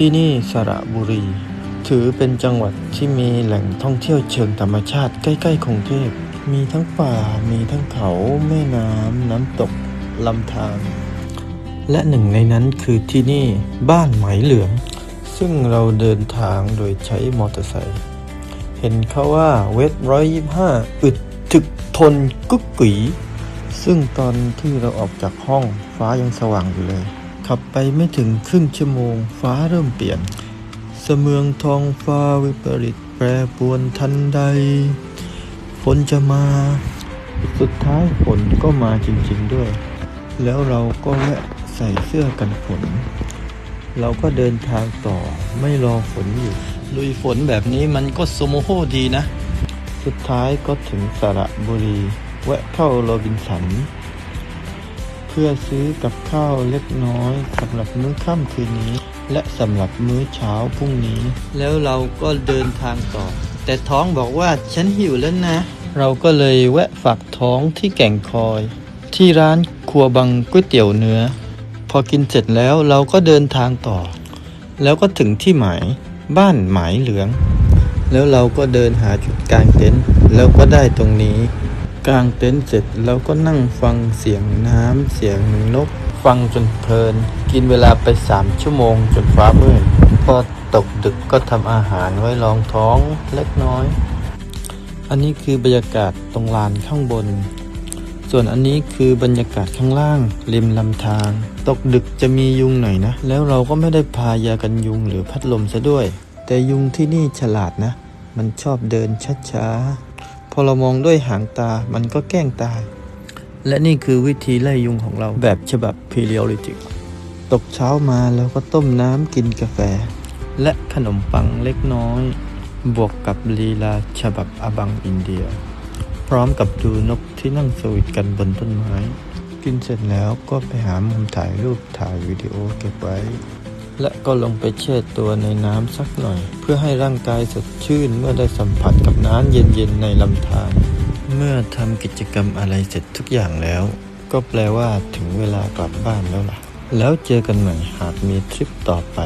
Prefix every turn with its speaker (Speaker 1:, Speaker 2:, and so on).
Speaker 1: ที่นี่สระบุรี ถือเป็นจังหวัดที่มีแหล่งท่องเที่ยวเชิงธรรมชาติใกล้ๆกรุงเทพมีทั้งป่ามีทั้งเขาแม่น้ำน้ำตกลำธารและหนึ่งในนั้นคือที่นี่บ้านไหมเหลือง ซึ่งเราเดินทางโดยใช้มอเตอร์ไซค์เห็นเขาว่าเวทร้อยยี่ห้าอึดถึกทนกุ๊กกุ๋ซึ่งตอนที่เราออกจากห้องฟ้ายังสว่างอยู่เลย ขับไปไม่ถึงครึ่งชั่วโมง ฟ้าเริ่มเปลี่ยน เสมืองทองฟ้าวิปริตแปรปวนทันใด ฝนจะมา สุดท้ายฝนก็มาจริงๆด้วย แล้วเราก็แวะใส่เสื้อกันฝน เราก็เดินทางต่อไม่รอฝนอยู่ ลุยฝนแบบนี้มันก็สมโมโหดีนะ สุดท้ายก็ถึงสระบุรี แวะเข้าโรบินสัน พื่อซื้อกับข้าวเล็กน้อยสำหรับมื้อค่ำคืนนี้ และสำหรับมื้อเช้าพรุ่งนี้ แล้วเราก็เดินทางต่อ แต่ท้องบอกว่าฉันหิวแล้วนะ เราก็เลยแวะฝากท้องที่แก่งคอย ที่ร้านครัวบังก๋วยเตี๋ยวเนื้อ พอกินเสร็จแล้วเราก็เดินทางต่อ แล้วก็ถึงที่หมายบ้านหมายเหลือง แล้วเราก็เดินหาจุดกลางเต็นท์แล้วก็ได้ตรงนี้ กางเต็นท์เสร็จเราก็นั่งฟังเสียงน้ำเสียงนก ฟังจนเพลิน กินเวลาไปสามชั่วโมงจนฟ้ามืดพอตกดึกก็ทำอาหารไว้รองท้องเล็กน้อย อันนี้คือบรรยากาศตรงลานข้างบน ส่วนอันนี้คือบรรยากาศข้างล่างริมลำธารตกดึกจะมียุงหน่อยนะ แล้วเราก็ไม่ได้พายากันยุงหรือพัดลมซะด้วย แต่ยุงที่นี่ฉลาดนะ มันชอบเดินช้าๆ พอเรามองด้วยหางตามันก็แกล้งตาย และนี่คือวิธีไล่ยุงของเราแบบฉบับพีเรียลิติกตกเช้ามาแล้วก็ต้มน้ำกินกาแฟ และขนมปังเล็กน้อย บวกกับลีลาฉบับอบังอินเดีย พร้อมกับดูนกที่นั่งสวีทกันบนต้นไม้ กินเสร็จแล้วก็ไปหามุมถ่ายรูปถ่ายวิดีโอเก็บไว้ และก็ลงไปแช่ตัวในน้ำสักหน่อย เพื่อให้ร่างกายสดชื่นเมื่อได้สัมผัสกับน้ำเย็นๆในลำธารเมื่อทำกิจกรรมอะไรเสร็จทุกอย่างแล้ว ก็แปลว่าถึงเวลากลับบ้านแล้วล่ะ แล้วเจอกันใหม่หากมีทริปต่อไป